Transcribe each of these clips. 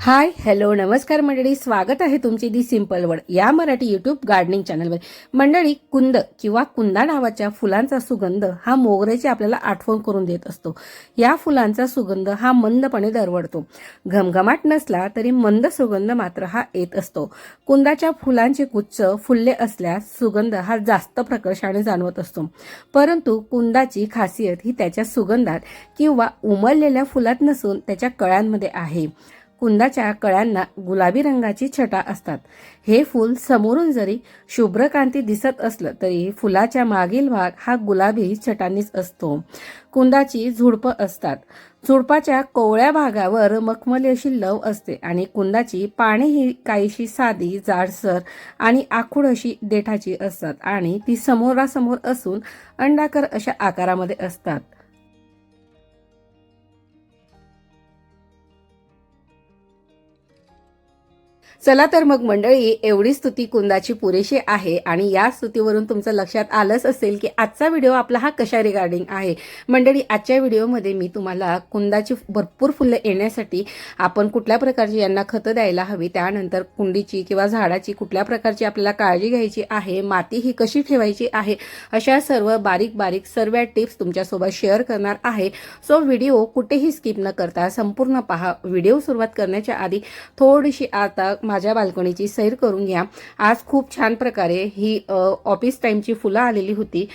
Hi hello नमस्कार मंडळी. स्वागत आहे तुमची दी सिंपल वर्ड या मराठी युट्यूब गार्डनिंग चॅनलवर. मंडळी कुंद किंवा कुंदा नावाच्या फुलांचा सुगंध हा मोगऱ्याची आपल्याला आठवण करून देत असतो. या फुलांचा सुगंध हा मंदपणे दरवडतो घमघमाट नसला तरी मंद सुगंध मात्र हा येत असतो. कुंदाच्या फुलांचे गुच्छ फुलले असल्यास सुगंध हा जास्त प्रकर्षाने जाणवत असतो. परंतु कुंदाची खासियत ही त्याच्या सुगंधात किंवा उमललेल्या फुलात नसून त्याच्या कळ्यांमध्ये आहे. कुंदाच्या कळ्यांना गुलाबी रंगाची छटा असतात. हे फूल समोरून जरी शुभ्रकांती दिसत असलं तरी फुलाच्या मागील भाग हा गुलाबी छटांनीच असतो. कुंदाची झुडपं असतात. झुडपाच्या कोवळ्या भागावर मखमली अशी लव असते आणि कुंदाची पाने ही काहीशी साधी जाडसर आणि आखूड अशी देठाची असतात आणि ती समोरासमोर असून अंडाकर अशा आकारामध्ये असतात. चला तर मग मंडळी एवढी स्तुती कुंदाची पुरेशी आहे आणि या स्तुतीवरून तुमचं लक्षात आलंच असेल की आजचा व्हिडिओ आपला हा कशा रिगार्डिंग आहे. मंडळी आजच्या व्हिडिओमध्ये मी तुम्हाला कुंदाची भरपूर फुलं येण्यासाठी आपण कुठल्या प्रकारची यांना खतं द्यायला हवी त्यानंतर कुंडीची किंवा झाडाची कुठल्या प्रकारची आपल्याला काळजी घ्यायची आहे माती ही कशी ठेवायची आहे अशा सर्व बारीक बारीक सर्व टिप्स तुमच्यासोबत शेअर करणार आहे. सो व्हिडिओ कुठेही स्किप न करता संपूर्ण पहा. व्हिडिओ सुरुवात करण्याच्या आधी थोडीशी आता माझ्या बाल्कनीची सैर करून घ्या. आज खूप छान प्रकारे ही ऑफिस टाईमची फुलं आलेली होती.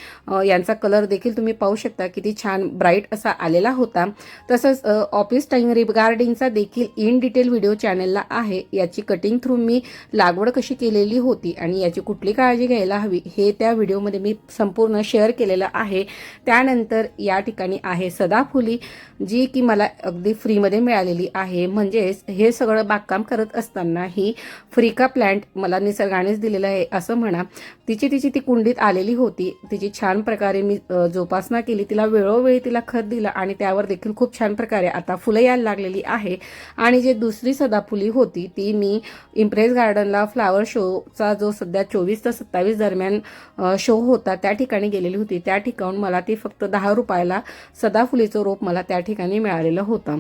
यांचा कलर देखील तुम्ही पाहू शकता. किती छान ब्राईट असा आलेला होता. तसंच ऑफिस टाईम रिगार्डिंगचा देखील इन डिटेल व्हिडिओ चॅनलला आहे. याची कटिंग थ्रू मी लागवड कशी केलेली होती आणि याची कुठली काळजी घ्यायला हवी हे त्या व्हिडिओमध्ये मी संपूर्ण शेअर केलेलं आहे. त्यानंतर या ठिकाणी आहे सदाफुली जी की मला अगदी फ्रीमध्ये मिळालेली आहे. म्हणजेच हे सगळं बागकाम करत असताना ही फ्रिका प्लॅन्ट मला निसर्गानेच दिलेलं आहे असं म्हणा. तिची तिची ती कुंडीत आलेली होती. तिची छान प्रकारे मी जोपासना केली. तिला वेळोवेळी तिला खत दिलं आणि त्यावर देखील खूप छान प्रकारे आता फुलं यायला लागलेली आहे. आणि जे दुसरी सदाफुली होती ती मी इम्प्रेस गार्डनला फ्लावर शोचा जो सध्या चोवीस ते सत्तावीस दरम्यान शो होता त्या ठिकाणी गेलेली होती. त्या ठिकाणून मला ती फक्त दहा रुपयाला सदाफुलीचं रोप मला त्या ठिकाणी मिळालेलं होतं.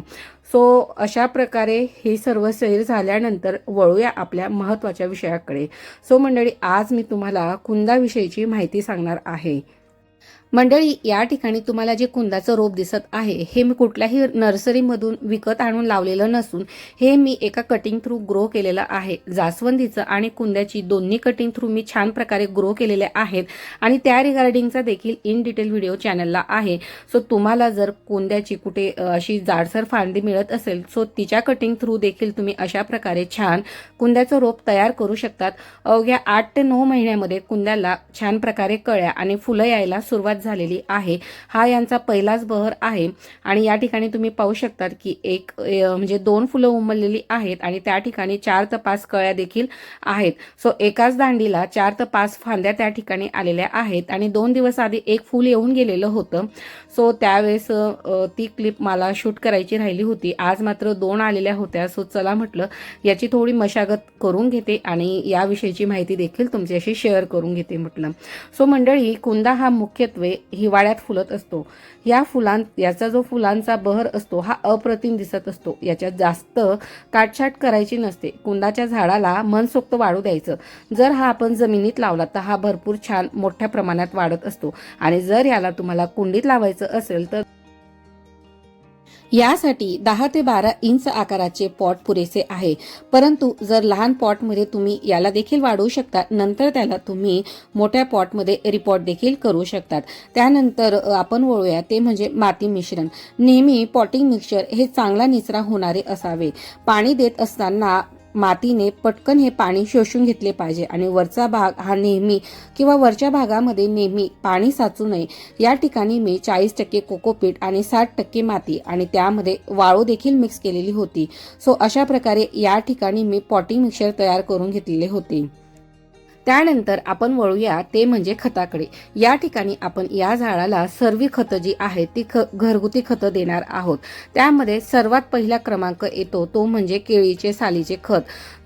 सो अशा प्रकारे हे सर्व सैर झाल्यानंतर वळू वळूया आपल्या महत्त्वाच्या विषयाकडे. सो मंडळी आज मी तुम्हाला कुंदाविषयीची माहिती सांगणार आहे. मंडळी या ठिकाणी तुम्हाला जे कुंदाचं रोप दिसत आहे हे मी कुठल्याही नर्सरीमधून विकत आणून लावलेलं नसून हे मी एका कटिंग थ्रू ग्रो केलेलं आहे. जास्वंदीचं आणि कुंद्याची दोन्ही कटिंग थ्रू मी छान प्रकारे ग्रो केलेले आहेत. आणि त्या रिगार्डिंगचा देखील इन डिटेल व्हिडिओ चॅनलला आहे. सो तुम्हाला जर कुंद्याची कुठे अशी जाडसर फांदी मिळत असेल सो तिच्या कटिंग थ्रू देखील तुम्ही अशा प्रकारे छान कुंद्याचं रोप तयार करू शकतात. अवघ्या आठ ते नऊ महिन्यामध्ये कुंद्याला छान प्रकारे कळ्या आणि फुलं यायला सुरुवात झालेली आहे. हा यांचा पहिलाच बहर आहे. आणि या ठिकाणी तुम्ही पाहू शकतात की एक म्हणजे दोन फुलं उमललेली आहेत आणि त्या ठिकाणी चार ते पाच कळ्या देखील आहेत. सो एकाच दांडीला चार ते पाच फांद्या त्या ठिकाणी आलेल्या आहेत आणि दोन दिवस आधी एक फूल येऊन गेलेलं होतं. सो त्यावेळेस ती क्लिप मला शूट करायची राहिली होती. आज मात्र दोन आलेल्या होत्या. सो चला म्हटलं याची थोडी मशागत करून घेते आणि याविषयीची माहिती देखील तुमच्याशी शेअर करून घेते म्हटलं. सो मंडळी कुंदा हा मुख्यत्वे हिवाळ्यात फुलत असतो. या फुलां याचा जो फुलांचा बहर असतो हा अप्रतिम दिसत असतो. याच्यात जास्त काटछाट करायची नसते. कुंदाच्या झाडाला मनसोक्त वाढू द्यायचं. जर हा आपण जमिनीत लावला तर हा भरपूर छान मोठ्या प्रमाणात वाढत असतो. आणि जर याला तुम्हाला कुंडीत लावायचं असेल तर यासाठी दहा ते बारा इंच आकाराचे पॉट पुरेसे आहे. परंतु जर लहान पॉटमध्ये तुम्ही याला देखील वाढवू शकता नंतर त्याला तुम्ही मोठ्या पॉटमध्ये रिपॉट देखील करू शकतात. त्यानंतर आपण वळूया ते म्हणजे माती मिश्रण. नेहमी पॉटिंग मिक्सचर हे चांगला निचरा होणारे असावे. पाणी देत असताना मातीने पटकन हे पाणी शोषून घेतले पाहिजे आणि वरचा भाग हा नेहमी किंवा वरच्या भागामध्ये नेहमी पाणी साचू नये. या ठिकाणी मी चाळीस टक्के कोकोपीट आणि साठ टक्के माती आणि त्यामध्ये वाळू देखील मिक्स केलेली होती. सो अशा प्रकारे या ठिकाणी मी पॉटिंग मिक्सर तयार करून घेतलेले होते. त्यानंतर आपण वळूया ते म्हणजे खताकडे. या ठिकाणी आपण या झाडाला सर्व खतं जी आहेत ती ख घरगुती खतं देणार आहोत. त्यामध्ये सर्वात पहिला क्रमांक येतो तो म्हणजे केळीचे सालीचे खत.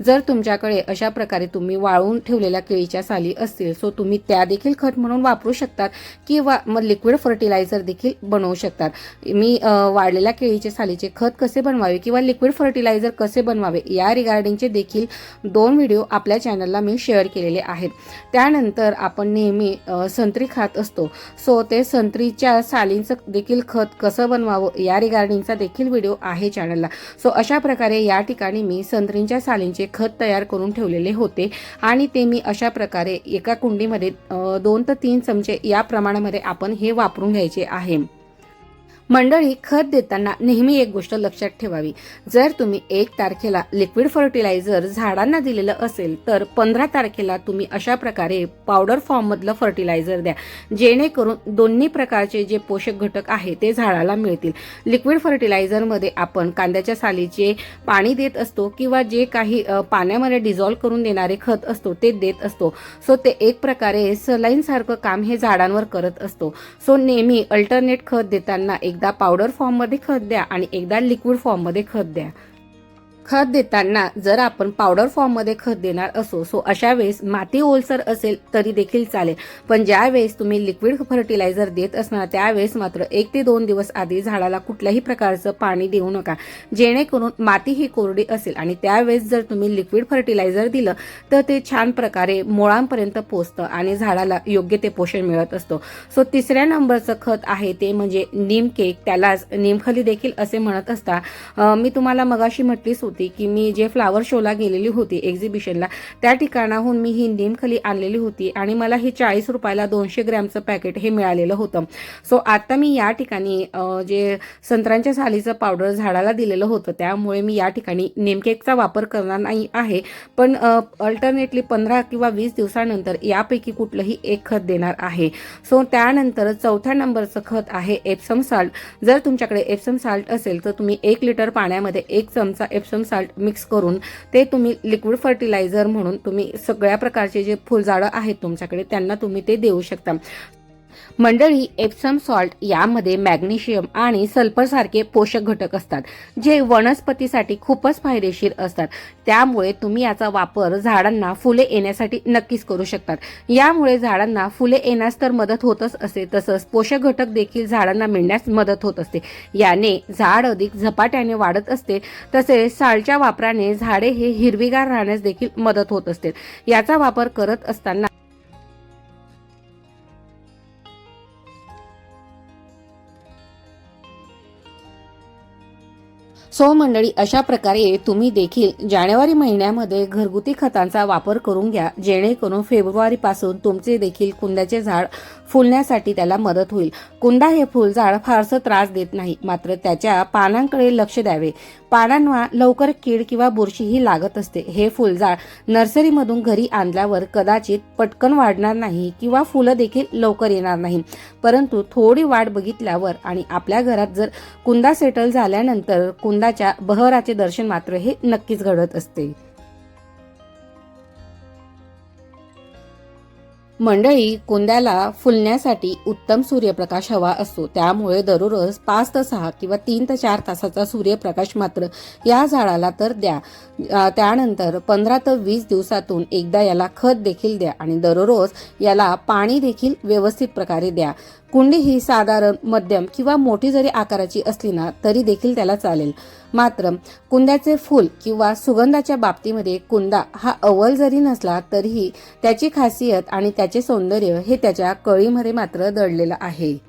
जर तुमच्याकडे अशा प्रकारे तुम्ही वाळवून ठेवलेल्या केळीच्या साली असतील सो तुम्ही त्या देखील खत म्हणून वापरू शकतात किंवा मग लिक्विड फर्टिलायझर देखील बनवू शकतात. मी वाळलेल्या केळीचे सालीचे खत कसे बनवावे किंवा लिक्विड फर्टिलायझर कसे बनवावे या रिगार्डिंगचे देखील दोन व्हिडिओ आपल्या चॅनलला मी शेअर केलेले आहेत. त्यानंतर आपण नेहमी संत्री खात असतो. सो ते संत्रीच्या सालींचं देखील खत कसं बनवावं या रिगार्डिंगचा देखील व्हिडिओ आहे चॅनलला सो अशा प्रकारे या ठिकाणी मी संत्रींच्या सालींचे खत तयार करून ठेवलेले होते. आणि ते मी अशा प्रकारे एका कुंडीमध्ये दोन ते तीन चमचे या प्रमाणामध्ये आपण हे वापरून घ्यायचे आहे. मंडळी खत देताना नेहमी एक गोष्ट लक्षात ठेवावी. जर तुम्ही एक तारखेला लिक्विड फर्टिलायझर झाडांना दिलेलं असेल तर पंधरा तारखेला तुम्ही अशा प्रकारे पावडर फॉर्ममधलं फर्टिलायझर द्या. जेणेकरून दोन्ही प्रकारचे जे पोषक घटक आहे ते झाडाला मिळतील. लिक्विड फर्टिलायझरमध्ये आपण कांद्याच्या सालीचे पाणी देत असतो किंवा जे काही पाण्यामध्ये डिझॉल्व करून देणारे खत असतो ते देत असतो. सो ते एक प्रकारे सलाईनसारखं काम हे झाडांवर करत असतो. सो नेहमी अल्टरनेट खत देताना एक एकदा पावडर फॉर्ममध्ये खत द्या आणि एकदा लिक्विड फॉर्ममध्ये खत द्या. खत देताना जर आपण पावडर फॉर्ममध्ये खत देणार असो सो अशा वेळेस माती ओलसर असेल तरी देखील चालेल. पण ज्या वेळेस तुम्ही लिक्विड फर्टिलायझर देत असणार त्यावेळेस मात्र एक ते दोन दिवस आधी झाडाला कुठल्याही प्रकारचं पाणी देऊ नका. जेणेकरून माती ही कोरडी असेल आणि त्यावेळेस जर तुम्ही लिक्विड फर्टिलायझर दिलं तर ते छान प्रकारे मुळांपर्यंत पोचतं आणि झाडाला योग्य ते पोषण मिळत असतो. सो तिसऱ्या नंबरचं खत आहे ते म्हणजे नीम केक. त्यालाच निमखली देखील असे म्हणत असता. मी तुम्हाला मगाशी म्हटलीच होती की मी जे फ्लावर शोला गेलेली होती एक्झिबिशनला त्या ठिकाणाहून मी ही निमखली आणलेली होती आणि मला हे चाळीस रुपयाला दोनशे ग्रॅमचं पॅकेट हे मिळालेलं होतं. सो आता मी या ठिकाणी जे संत्र्यांच्या सालीचं पावडर झाडाला दिलेलं होतं त्यामुळे मी या ठिकाणी नेमकेकचा वापर करणार नाही आहे. पण अल्टरनेटली पंधरा किंवा वीस दिवसानंतर यापैकी कुठलंही एक खत देणार आहे. सो त्यानंतर चौथ्या नंबरचं खत आहे एप्सम साल्ट जर तुमच्याकडे एप्सम साल्ट असेल तर तुम्ही एक लिटर पाण्यामध्ये एक चमचा एप्सम साल्ट मिक्स करून ते तुम्ही लिक्विड फर्टिलायझर म्हणून तुम्ही सगळ्या प्रकारचे जे फुलझाडं आहेत तुमच्याकडे त्यांना तुम्ही ते देऊ शकता. मंडळी एप्सम सॉल्ट यामध्ये मॅग्नेशियम आणि सल्फर सारखे पोषक घटक असतात जे वनस्पतीसाठी खूपच फायदेशीर असतात. त्यामुळे तुम्ही याचा वापर झाडांना फुले येण्यासाठी नक्कीच करू शकतात. यामुळे झाडांना फुले येण्यास तर मदत होतच असते तसंच पोषक घटक देखील झाडांना मिळण्यास मदत होत असते. याने झाड अधिक झपाट्याने वाढत असते तसेच सालच्या वापराने झाडे हे हिरवीगार राहण्यास देखील मदत होत असते. याचा वापर करत असताना सो मंडळी अशा प्रकारे तुम्ही देखील जानेवारी महिन्यामध्ये घरगुती खतांचा वापर करून घ्या. जेणेकरून फेब्रुवारीपासून तुमचे देखील कुंद्याचे झाड फुलण्यासाठी त्याला मदत होईल. कुंदा हे फुलझाड फारसं त्रास देत नाही मात्र त्याच्या पानांकडे लक्ष द्यावे. पानांना लवकर कीड किंवा बुरशीही लागत असते. हे फुलझाड नर्सरीमधून घरी आणल्यावर कदाचित पटकन वाढणार नाही किंवा फुलं देखील लवकर येणार नाही. परंतु थोडी वाट बघितल्यावर आणि आपल्या घरात जर कुंदा सेटल झाल्यानंतर कुंदा कुंदाच्या बहराचे दर्शन मात्र हे नक्कीच घडत असते. मंडळी कोंद्याला फुलण्यासाठी उत्तम सूर्यप्रकाश हवा असतो त्यामुळे दररोज पाच ते सहा किंवा तीन ते चार तासाचा सूर्यप्रकाश मात्र या झाडाला तर द्या. त्यानंतर पंधरा ते वीस दिवसातून एकदा याला खत देखील द्या आणि दररोज याला पाणी देखील व्यवस्थित प्रकारे द्या. कुंडी ही साधारण मध्यम किंवा मोठी जरी आकाराची असली ना तरी देखील त्याला चालेल. मात्र कुंद्याचे फूल किंवा सुगंधाच्या बाबतीमध्ये कुंदा हा अव्वल जरी नसला तरीही त्याची खासियत आणि त्याचे सौंदर्य हे त्याच्या कळीमध्ये मात्र दडलेलं आहे.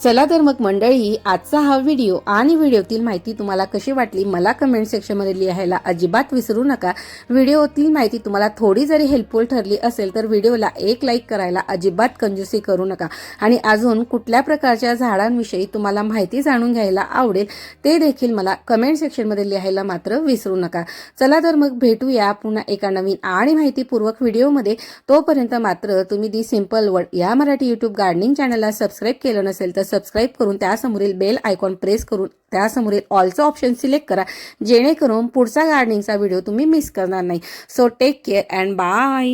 चला तर मग मंडळी आजचा हा व्हिडिओ आणि व्हिडिओतील माहिती तुम्हाला कशी वाटली मला कमेंट सेक्शनमध्ये लिहायला अजिबात विसरू नका. व्हिडिओतील माहिती तुम्हाला थोडी जरी हेल्पफुल ठरली असेल तर व्हिडिओला एक लाईक करायला अजिबात कंजूसी करू नका. आणि अजून कुठल्या प्रकारच्या झाडांविषयी तुम्हाला माहिती जाणून घ्यायला आवडेल ते देखील मला कमेंट सेक्शनमध्ये लिहायला मात्र विसरू नका. चला तर मग भेटूया पुन्हा एका नवीन आणि माहितीपूर्वक व्हिडिओमध्ये. तोपर्यंत मात्र तुम्ही दी सिंपल वर्ड या मराठी युट्यूब गार्डनिंग चॅनलला सबस्क्राईब केलं नसेल तर सबस्क्राईब करून त्यासमोरील बेल आयकॉन प्रेस करून त्यासमोरील ऑलचं ऑप्शन सिलेक्ट करा. जेणेकरून पुढचा गार्डनिंगचा व्हिडिओ तुम्ही मिस करणार नाही. So take care and bye